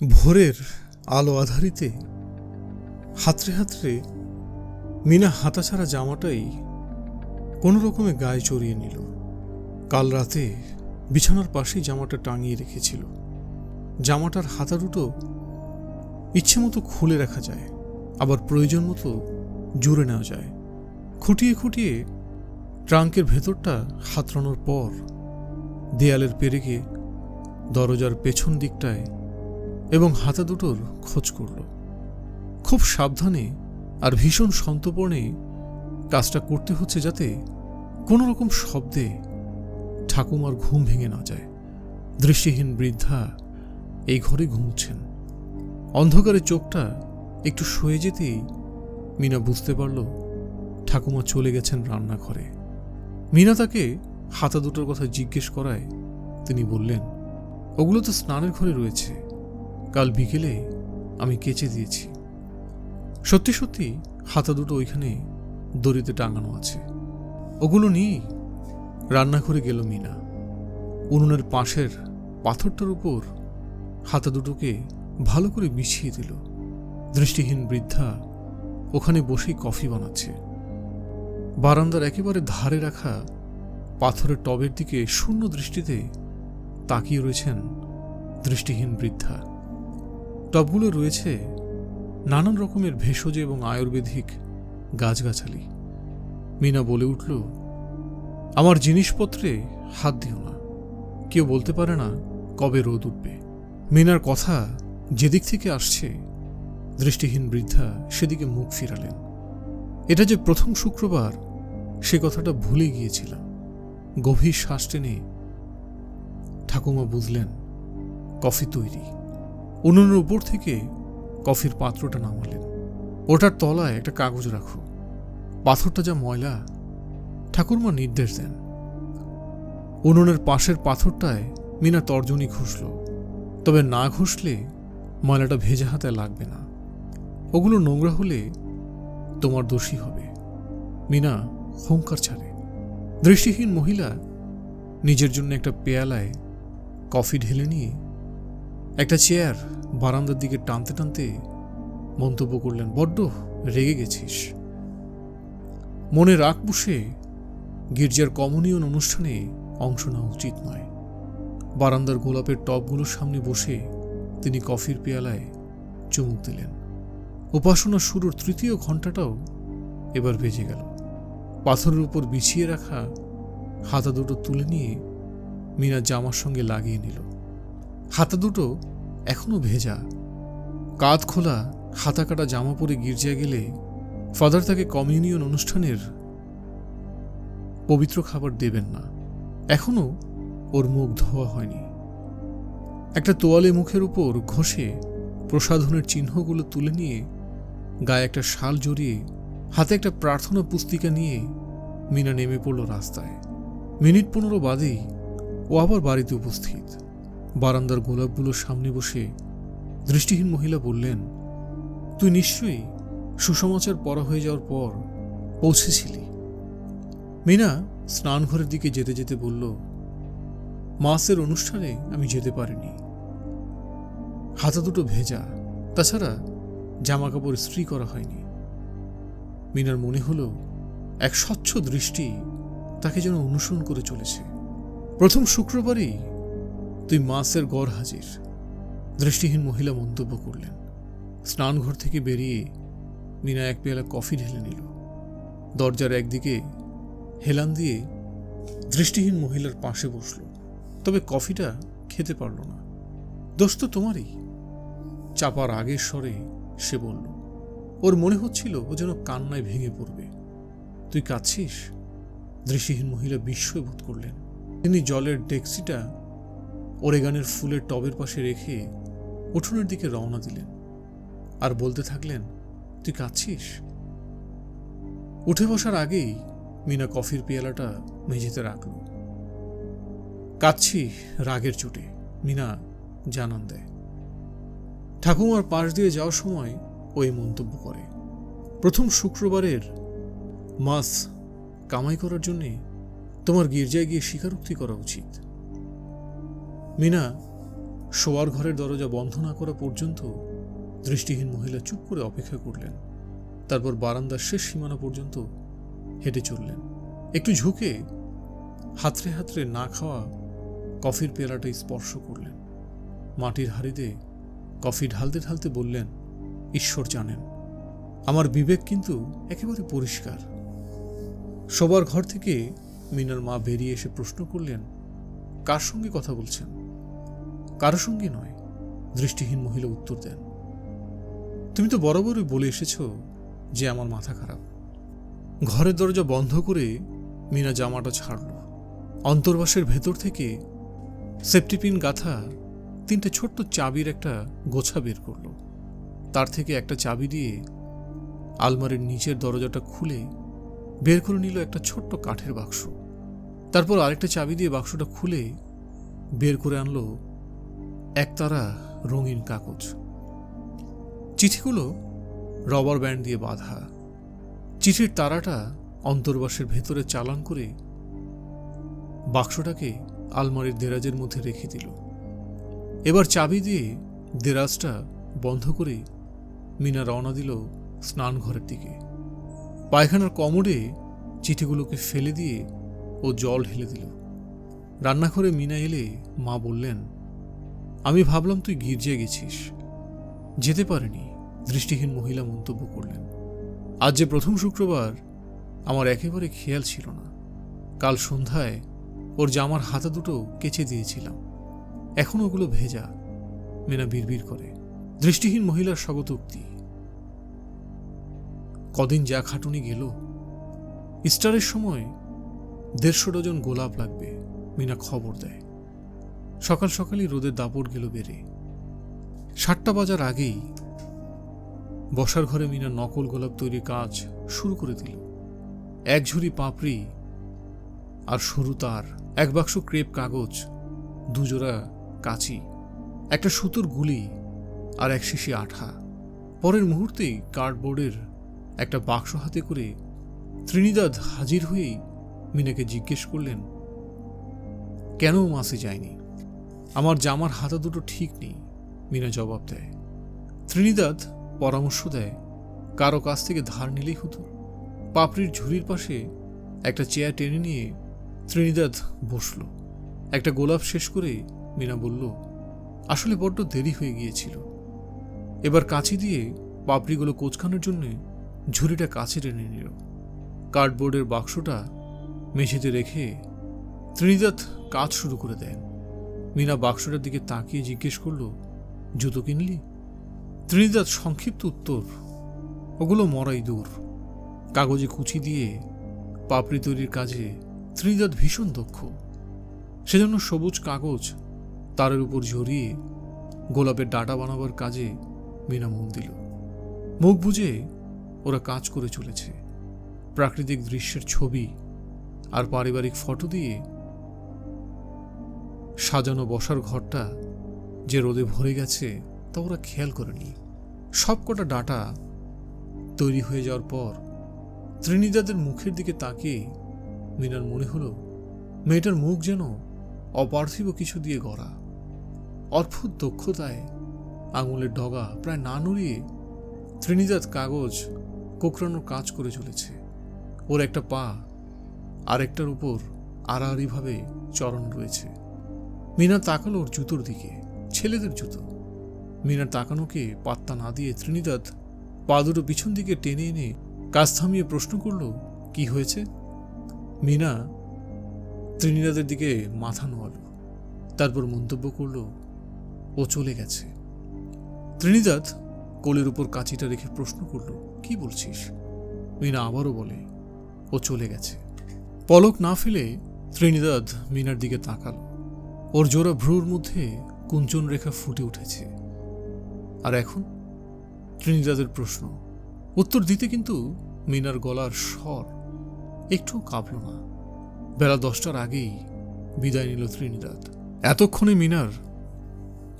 ভোরের আলো আধারিতে হাতড়ে হাতড়ে মিনা হাতাছাড়া জামাটাই কোনো রকমে গায়ে চড়িয়ে নিল। কাল রাতে বিছানার পাশেই জামাটা টাঙিয়ে রেখেছিল। জামাটার হাতা দুটো ইচ্ছে মতো খুলে রাখা যায়, আবার প্রয়োজন মতো জুড়ে নেওয়া যায়। খুঁটিয়ে খুঁটিয়ে ট্রাঙ্কের ভেতরটা হাতড়ানোর পর দেয়ালের পেরেকে দরজার পেছন দিকটায় এবং হাতা দুটোর খোঁজ করল। খুব সাবধানে আর ভীষণ সন্তর্পণে কাজটা করতে হচ্ছে যাতে কোনো রকম শব্দে ঠাকুমার ঘুম ভেঙে না যায়। দৃষ্টিহীন বৃদ্ধা এই ঘরে ঘুমছেন অন্ধকারে চোখটা একটু সয়ে যেতেই মিনা বুঝতে পারল ঠাকুমা চলে গেছেন রান্নাঘরে। মিনা তাকে হাতা দুটোর কথা জিজ্ঞেস করায় তিনি বললেন, ওগুলো তো স্নানের ঘরে রয়েছে। কাল বিকেলে আমি কেচে দিয়েছি। সত্যি সত্যি, হাতা দুটো ওইখানে দড়িতে টাঙানো আছে। ওগুলো নিয়েই রান্নাঘরে গেল মিনা। উনুনের পাশের পাথরটার উপর হাতা দুটোকে ভালো করে বিছিয়ে দিল। দৃষ্টিহীন বৃদ্ধা ওখানে বসেই কফি বানাচ্ছে। বারান্দার একেবারে ধারে রাখা পাথরের টবের দিকে শূন্য দৃষ্টিতে তাকিয়ে রয়েছেন দৃষ্টিহীন বৃদ্ধা। টবগুলো রয়েছে নানান রকমের ভেষজ এবং আয়ুর্বেদিক গাছগাছালি। মিনা বলে উঠল, আমার জিনিসপত্রে হাত দিও না। কেউ বলতে পারে না কবে রোদ উঠবে। মিনার কথা যেদিক থেকে আসছে, দৃষ্টিহীন বৃদ্ধা সেদিকে মুখ ফিরালেন। এটা যে প্রথম শুক্রবার, সে কথাটা ভুলে গিয়েছিলাম। গভীর শ্বাস টেনে ঠাকুমা বুঝলেন, কফি তৈরি। উনুনের উপর থেকে কফির পাত্রটা নামালেন। ওটার তলায় একটা কাগজ রাখো। পাথরটা যা ময়লা, ঠাকুরমা নির্দেশ দেন। উনুনের পাশের পাথরটায় মিনা তর্জনী ঘষল। তবে না ঘষলে ময়লাটা ভেজা হাতে লাগবে না। ওগুলো নোংরা হলে তোমার দোষী হবে। মিনা হুঙ্কার ছাড়ে। দৃষ্টিহীন মহিলা নিজের জন্য একটা পেয়ালায় কফি ঢেলে নিয়ে একটা চেয়ার বারান্দার দিকে টানতে টানতে মন্তব্য করলেন, বড্ড রেগে গেছিস। মনে রাগ বসে গির্জার কমনীয়ন অনুষ্ঠানে অংশ নেওয়া উচিত নয়। বারান্দার গোলাপের টবগুলোর সামনে বসে তিনি কফির পেয়ালায় চুমুক দিলেন। উপাসনা শুরুর তৃতীয় ঘন্টাটাও এবার বেজে গেল। পাথরের উপর বিছিয়ে রাখা হাতা দুটো তুলে নিয়ে মিনা জামার সঙ্গে লাগিয়ে নিল। হাতা দুটো এখনও ভেজা। কাঁধ খোলা, হাতা কাটা জামা পরে গির্জায় গেলে ফাদার তাকে কমিউনিয়ন অনুষ্ঠানের পবিত্র খাবার দেবেন না। এখনও ওর মুখ ধোয়া হয়নি। একটা তোয়ালে মুখের উপর ঘষে প্রসাধনের চিহ্নগুলো তুলে নিয়ে গায়ে একটা শাল জড়িয়ে হাতে একটা প্রার্থনা পুস্তিকা নিয়ে মিনা নেমে পড়ল রাস্তায়। মিনিট পনেরো বাদেই ও আবার বাড়িতে উপস্থিত। বারান্দার গোলাপগুলোর সামনে বসে দৃষ্টিহীন মহিলা বললেন, তুই নিশ্চয়ই সুসমাচার পড়া হয়ে যাওয়ার পর পৌঁছেছিলি? মিনা স্নানঘরের দিকে যেতে যেতে বলল মাসের অনুষ্ঠানে আমি যেতে পারিনি। হাতা দুটো ভেজা, তাছাড়া জামা কাপড় ইস্ত্রি করা হয়নি। মিনার মনে হলো এক স্বচ্ছ দৃষ্টি তাকে যেন অনুসরণ করে চলেছে। প্রথম শুক্রবারই তুই মাসের গড় হাজির। দৃষ্টিহীন মহিলা মন্তব্য করলেন। স্নানঘর থেকে বেরিয়ে মিনা এক পেয়ালা কফি ঢেলে নিল। দরজার একদিকে হেলান দিয়ে দৃষ্টিহীন মহিলার পাশে বসল। তবে কফিটা খেতে পারল না। দোষ তো তোমারই। চাপার আগের স্বরে সে বলল, ওর মনে হচ্ছিল ও যেন কান্নায় ভেঙে পড়বে। তুই কাঁদছিস? দৃষ্টিহীন মহিলা বিস্ময় বোধ করলেন। তিনি জলের ডেক্সিটা ওরেগানের ফুলের টবের পাশে রেখে উঠোনের দিকে রওনা দিলেন আর বলতে থাকলেন, তুই কাঁদছিস? উঠে বসার আগেই মিনা কফির পেয়ালাটা মেঝেতে রাখল। কাঁদছি রাগের চোটে, মিনা জানান দেয়। ঠাকুমার পাশ দিয়ে যাওয়ার সময় ওই মন্তব্য করে। প্রথম শুক্রবারের মাস কামাই করার জন্যে তোমার গির্জায় গিয়ে স্বীকারোক্তি করা উচিত। মিনা, শোয়ার ঘরের দরজা বন্ধ না করা পর্যন্ত দৃষ্টিহীন মহিলা চুপ করে অপেক্ষা করলেন। তারপর বারান্দার শেষ সীমানা পর্যন্ত হেঁটে চললেন। একটু ঝুঁকে হাতড়ে হাতড়ে না খাওয়া কফির পেয়ালাটা স্পর্শ করলেন। মাটির হাড়িতে কফি ঢালতে ঢালতে বললেন, ঈশ্বর জানেন, আমার বিবেক কিন্তু একেবারে পরিষ্কার। সবার ঘর থেকে মিনার মা বেরিয়ে এসে প্রশ্ন করলেন, কার সঙ্গে কথা বলছেন? কারও সঙ্গে নয়, দৃষ্টিহীন মহিলা উত্তর দেন। তুমি তো বরাবরই বলে এসেছ যে আমার মাথা খারাপ। ঘরের দরজা বন্ধ করে মিনা জামাটা ছাড়ল। অন্তর্বাসের ভেতর থেকে সেফটিপিন গাথা তিনটে ছোট্ট চাবির একটা গোছা বের করল। তার থেকে একটা চাবি দিয়ে আলমারির নিচের দরজাটা খুলে বের করে নিল একটা ছোট্ট কাঠের বাক্স। তারপর আরেকটা চাবি দিয়ে বাক্সটা খুলে বের করে আনলো একতারা রঙিন কাগজ। চিঠিগুলো রবার ব্যান্ড দিয়ে বাঁধা। চিঠির তারাটা অন্তর্বাসের ভেতরে চালান করে বাক্সটাকে আলমারির দেরাজের মধ্যে রেখে দিল। এবার চাবি দিয়ে দেরাজটা বন্ধ করে মিনা রওনা দিল স্নান ঘরের দিকে। পায়খানার কমোডে চিঠিগুলোকে ফেলে দিয়ে ও জল ঢেলে দিল। রান্নাঘরে মিনা এলে মা বললেন আমি ভাবলাম তুই গির্জে গেছিস। যেতে পারেনি, দৃষ্টিহীন মহিলা মন্তব্য করলেন। আজ যে প্রথম শুক্রবার, আমার একেবারে খেয়াল ছিল না। কাল সন্ধ্যায় ওর জামার হাতা দুটো কেচে দিয়েছিলাম। এখন ওগুলো ভেজা, মেনা বিড়বিড় করে। দৃষ্টিহীন মহিলার স্বগতোক্তি। কদিন যা খাটুনি গেল, ইস্টারের সময় দেড়শো ডজন গোলাপ লাগবে, মিনা খবর দেয়। সকাল সকালই রোদের দাপট গেল বেড়ে। সাতটা বাজার আগেই বসার ঘরে মিনা নকল গোলাপ তৈরির কাজ শুরু করে দিল। এক ঝুড়ি পাপড়ি আর সরু তার, এক বাক্স ক্রেপ কাগজ, দুজোড়া কাঁচি, একটা সুতোর গুলি আর এক শিশি আঠা। পরের মুহূর্তেই কার্ডবোর্ডের একটা বাক্স হাতে করে ত্রিনিদাদ হাজির হয়েই মিনাকে জিজ্ঞেস করলেন, কেন মাসে যায়নি? আমার জামার হাতা দুটো ঠিক নেই, মিনা জবাব দেয়। ত্রিনিদাদ পরামর্শ দেয়, কারও কাছ থেকে ধার নিলেই হতো। পাপড়ির ঝুড়ির পাশে একটা চেয়ার টেনে নিয়ে ত্রিনিদাদ বসল। একটা গোলাপ শেষ করে মিনা বলল, আসলে বড্ড দেরি হয়ে গিয়েছিল। এবার কাঁচি দিয়ে পাপড়িগুলো কোচকানোর জন্য ঝুড়িটা কাছে টেনে নিল। কার্ডবোর্ডের বাক্সটা মেঝেতে রেখে ত্রিনিদাদ কাজ শুরু করে দেন। মিনা বাক্সটার দিকে তাকিয়ে জিজ্ঞেস করল, জুতো কিনলি? ত্রিনিদাদ সংক্ষিপ্ত উত্তর, ওগুলো মরাই দূর। কাগজে কুচি দিয়ে পাপড়ি তৈরির কাজে ত্রিনিদাদ ভীষণ দক্ষ। সেজন্য সবুজ কাগজ তারের উপর ঝরিয়ে গোলাপের ডাটা বানাবার কাজে মিনা মন দিল। মুখ বুঝে ওরা কাজ করে চলেছে। প্রাকৃতিক দৃশ্যের ছবি আর পারিবারিক ফটো দিয়ে সাজানো বসার ঘরটা যে রোদে ভরে গেছে তা ওরা খেয়াল করেনি। সবকটা ডাটা তৈরি হয়ে যাওয়ার পর ত্রিনিদাদের মুখের দিকে তাকিয়ে মিনার মনে হলো, মেয়েটার মুখ যেন অপার্থিব কিছু দিয়ে গড়া। অদ্ভুত দক্ষতায় আঙুলের ডগা প্রায় না নড়িয়ে ত্রিনিদাদ কাগজ কোকড়ানোর কাজ করে চলেছে। ওর একটা পা আরেকটার উপর আড়াআড়িভাবে চরণ রয়েছে। মিনা তাকালো ওর জুতোর দিকে, ছেলেদের জুতো। মিনার তাকানোকে পাত্তা না দিয়ে ত্রিনিদাদ পা দুটো পিছন দিকে টেনে এনে কাজ থামিয়ে প্রশ্ন করল, কি হয়েছে? মিনা ত্রিনিদাদের দিকে মাথা নোয়ালো, তারপর মন্তব্য করল, ও চলে গেছে। ত্রিনিদাদ কোলের উপর কাঁচিটা রেখে প্রশ্ন করল, কি বলছিস? মিনা আবারও বলে, ও চলে গেছে। পলক না ফেলে ত্রিনিদাদ মিনার দিকে তাকালো। ওর জোড়া ভ্রুর মধ্যে কুঞ্চন রেখা ফুটে উঠেছে। আর এখন ত্রিনিদাদের প্রশ্ন। উত্তর দিতে কিন্তু মিনার গলার স্বর একটু কাঁপল না। বেলা দশটার আগেই বিদায় নিল ত্রিনিদাদ। এতক্ষণে মিনার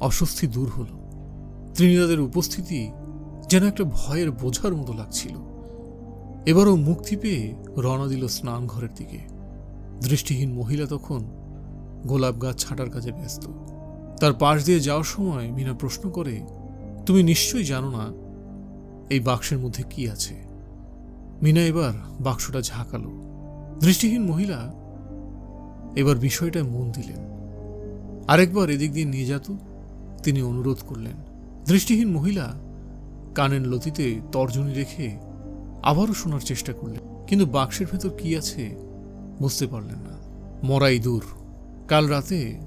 অস্বস্তি দূর হল। ত্রিনিদাদের উপস্থিতি যেন একটা ভয়ের বোঝার মতো লাগছিল। এবারও মুক্তি পেয়ে রওনা দিল স্নান ঘরের দিকে। দৃষ্টিহীন মহিলা তখন গোলাপ গাছ ছাটার কাজে ব্যস্ত। তার পাশ দিয়ে যাওয়ার সময় মিনা প্রশ্ন করে, তুমি নিশ্চয়ই জানো না এই বাক্সের মধ্যে কি আছে? মিনা এবার বাক্সটা ঝাঁকালো। দৃষ্টিহীন মহিলা এবার বিষয়টায় মন দিলেন। আরেকবার এদিক দিয়ে নিয়ে যেত, তিনি অনুরোধ করলেন। দৃষ্টিহীন মহিলা কানের লতিতে তর্জনী রেখে আবারও শোনার চেষ্টা করলেন, কিন্তু বাক্সের ভেতর কি আছে বুঝতে পারলেন না। মরা ইঁদুর কাল রাতে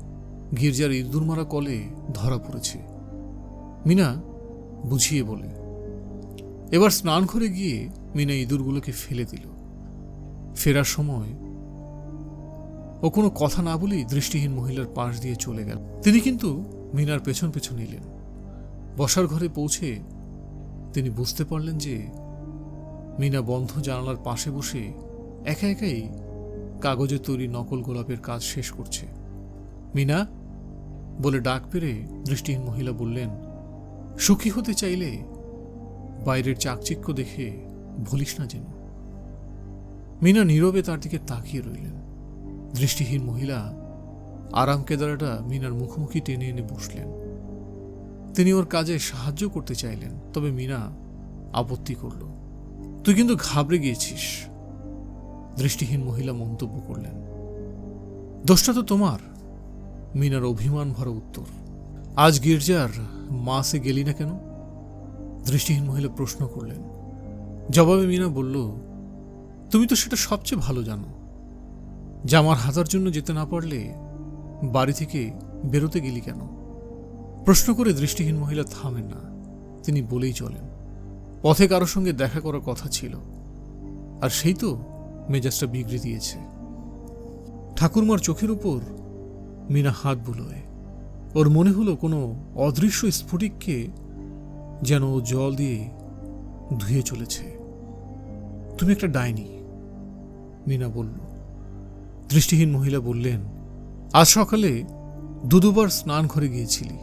গির্জার ইঁদুর মারা কলে ধরা পড়েছে। মিনা বুঝিয়ে বলে, এবার স্নান করে গিয়ে মিনা ইঁদুরগুলোকে ফেলে দিল। ফেরার সময় ও কোনো কথা না বলেই দৃষ্টিহীন মহিলার পাশ দিয়ে চলে গেল। তিনি কিন্তু মিনার পেছন পেছন এলেন। বসার ঘরে পৌঁছে তিনি বুঝতে পারলেন যে মিনা বন্ধ জানালার পাশে বসে একা একাই কাগজে তৈরি নকল গোলাপের কাজ শেষ করছে। মিনা বলে ডাক পেরে দৃষ্টিহীন মহিলা বললেন, সুখী হতে চাইলে বাইরের চাকচিক্য দেখে ভুলিস না যেন। মিনা নীরবে তার দিকে তাকিয়ে রইলেন। দৃষ্টিহীন মহিলা আরাম কেদারাটা মিনার মুখোমুখি টেনে এনে বসলেন। তিনি ওর কাজে সাহায্য করতে চাইলেন, তবে মিনা আপত্তি করল, তুই কিন্তু ঘাবড়ে গিয়েছিস। দৃষ্টিহীন মহিলা মন্তব্য করলেন, দোষটা তো তোমার। মিনার অভিমান ভরা উত্তর, আজ গির্জার মাসে গেলি না কেন? দৃষ্টিহীন মহিলা প্রশ্ন করলেন, জবাবে মিনা বলল, তুমি তো সেটা সবচেয়ে ভালো জানো। জামার হাতার জন্য যেতে না পারলে বাড়ি থেকে বেরোতে গেলি কেন? প্রশ্ন করে দৃষ্টিহীন মহিলা থামেন না, তিনি বলেই চলেন, পথে কারও সঙ্গে দেখা করার কথা ছিল, আর সেই তো মেজাজটা বিগড়ে দিয়েছে। ঠাকুরমার চোখের উপর মিনা হাত বুলোয়। ওর মনে হলো কোনো অদৃশ্য স্ফটিককে যেন জল দিয়ে ধুয়ে চলেছে। তুমি একটা ডাইনি, মিনা বলল। দৃষ্টিহীন মহিলা বললেন, আজ সকালে দু দুবার স্নান ঘরে গিয়েছিলি।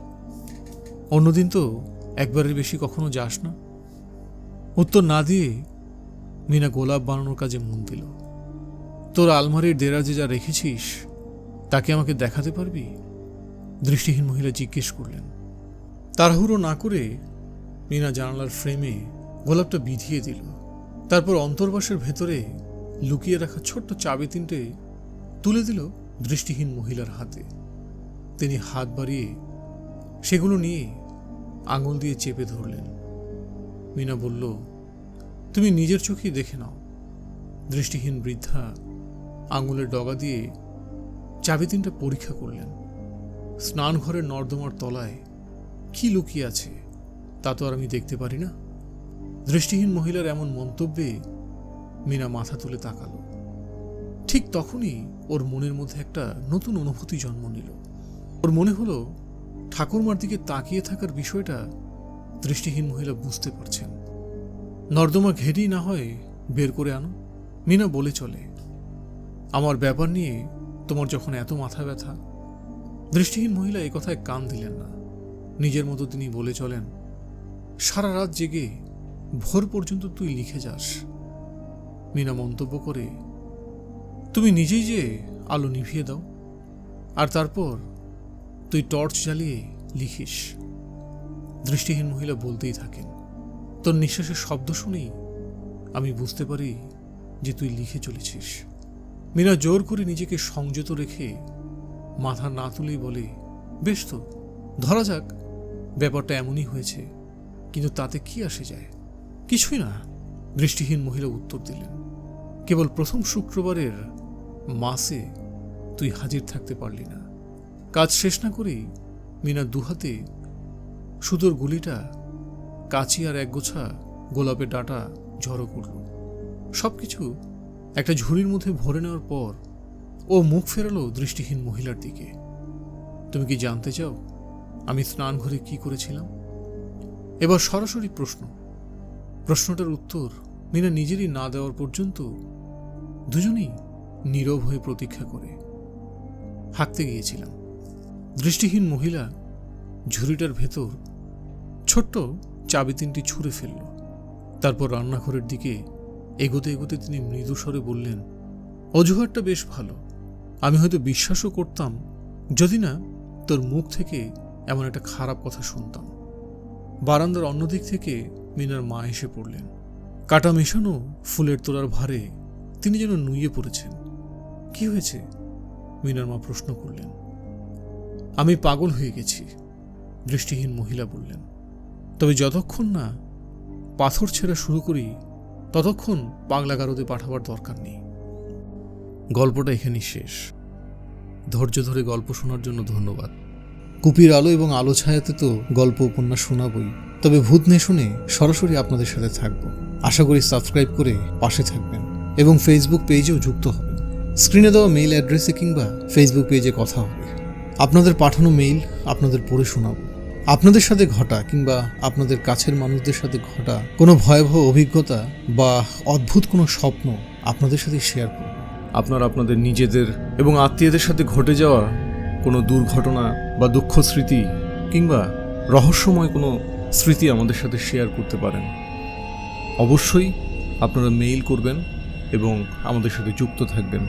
অন্যদিন তো একবারের বেশি কখনো যাস না উত্তর না দিয়ে মিনা গোলাপ বানানোর কাজে মন দিল। তোর আলমারির দেরাজে যা রেখেছিস, তাকে আমাকে দেখাতে পারবি? দৃষ্টিহীন মহিলা জিজ্ঞেস করলেন। তাড়াহুড়ো না করে মিনা জানালার ফ্রেমে গোলাপটা বিধিয়ে দিল। তারপর অন্তর্বাসের ভেতরে লুকিয়ে রাখা ছোট্ট চাবি তিনটে তুলে দিল দৃষ্টিহীন মহিলার হাতে। তিনি হাত বাড়িয়ে সেগুলো নিয়ে আঙুল দিয়ে চেপে ধরলেন। মিনা বলল তুমি নিজের চোখেই দেখে নাও। দৃষ্টিহীন বৃদ্ধা আঙুলের ডগা দিয়ে চাবি তিনটা পরীক্ষা করলেন। স্নান ঘরের নর্দমার তলায় কি লুকিয়ে আছে, তা তো আর আমি দেখতে পারি না। দৃষ্টিহীন মহিলার এমন মন্তব্যে মিনা মাথা তুলে তাকালো। ঠিক তখনই ওর মনের মধ্যে একটা নতুন অনুভূতি জন্ম নিল। ওর মনে হলো, ঠাকুরমার দিকে তাকিয়ে থাকার বিষয়টা দৃষ্টিহীন মহিলা বুঝতে পারছেন। নর্দমা ঘেরি না হয় বের করে আনো। মিনা বলে চলে, আমার ব্যাপার নিয়ে তোমার যখন এত মাথা ব্যথা, দৃষ্টিহীন মহিলা এ কথায় কান দিলেন না। নিজের মতো তিনি বলে চলেন, সারা রাত জেগে ভোর পর্যন্ত তুই লিখে যাস। মিনা মন্তব্য করে, তুমি নিজেই যে আলো নিভিয়ে দাও, আর তারপর তুই টর্চ জ্বালিয়ে লিখিস। দৃষ্টিহীন মহিলা বলতেই থাকেন তোর নিঃশ্বাসের শব্দ শুনেই আমি বুঝতে পারি যে তুই লিখে চলেছিস। মীরা জোর করে নিজেকে সংযত রেখে মাথা না তুলেই বলে, বেশ তো, ধরা যাক, ব্যাপারটা এমনই হয়েছে, কিন্তু তাতে কি আসে যায়? কিছুই না, দৃষ্টিহীন মহিলা উত্তর দিলেন, কেবল প্রথম শুক্রবারের মাসে তুই হাজির থাকতে পারলি না। কাজ শেষ না করেই মিনা দুহাতে সুদর গুলিটা কাচি আর একগোছা গোলাপের ডাটা ঝড়ো করল। সবকিছু একটা ঝুড়ির মধ্যে ভরে নেওয়ার পর ও মুখ ফেরালো দৃষ্টিহীন মহিলার দিকে। তুমি কি জানতে চাও আমি স্নান ঘরে কি করেছিলাম? এবার সরাসরি প্রশ্ন। প্রশ্নটার উত্তর মিনা নিজেরই না দেওয়ার পর্যন্ত দুজনেই নীরব হয়ে প্রতীক্ষা করে। হাঁকতে গিয়েছিলাম। দৃষ্টিহীন মহিলা ঝুড়িটার ভেতর ছোট্ট চাবি তিনটি ছুঁড়ে ফেলল। তারপর রান্নাঘরের দিকে এগোতে এগোতে তিনি মৃদু স্বরে বললেন, অজুহাতটা বেশ ভালো। আমি হয়তো বিশ্বাসও করতাম, যদি না, তোর মুখ থেকে এমন একটা খারাপ কথা শুনতাম। বারান্দার অন্যদিক থেকে মিনার মা এসে পড়লেন। কাটা মেশানো ফুলের তোলার ভারে তিনি যেন নুয়ে পড়েছেন। কি হয়েছে? মিনার মা প্রশ্ন করলেন। আমি পাগল হয়ে গেছি, দৃষ্টিহীন মহিলা বললেন। তবে যতক্ষণ না পাথর ছেঁড়া শুরু করি, ততক্ষণ পাগলা গারদে পাঠাবার দরকার নেই। গল্পটা এখানেই শেষ। ধৈর্য ধরে গল্প শোনার জন্য ধন্যবাদ। কুপির আলো এবং আলো ছায়াতে তো গল্প, উপন্যাস শোনাবই। তবে ভূত নে শুনে সরাসরি আপনাদের সাথে থাকব। আশা করি সাবস্ক্রাইব করে পাশে থাকবেন এবং ফেসবুক পেজেও যুক্ত হবেন। স্ক্রিনে দেওয়া মেইল অ্যাড্রেসে কিংবা ফেসবুক পেজে কথা হবে। আপনাদের পাঠানো মেইল আপনাদের পড়ে শোনাবো। আপনাদের সাথে ঘটা কিংবা আপনাদের কাছের মানুষদের সাথে ঘটা কোনো ভয়াবহ অভিজ্ঞতা বা অদ্ভুত কোনো স্বপ্ন আপনাদের সাথে শেয়ার করব। আপনারা আপনাদের নিজেদের এবং আত্মীয়দের সাথে ঘটে যাওয়া কোনো দুর্ঘটনা বা দুঃখ স্মৃতি কিংবা রহস্যময় কোনো স্মৃতি আমাদের সাথে শেয়ার করতে পারেন। অবশ্যই আপনারা মেইল করবেন এবং আমাদের সাথে যুক্ত থাকবেন।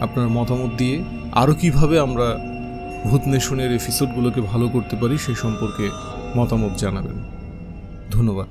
আপনার মতামত দিয়ে আরও কীভাবে আমরা ভূত নেশনের এপিসোডগুলোকে ভালো করতে পারি সেই সম্পর্কে মতামত জানাবেন। ধন্যবাদ।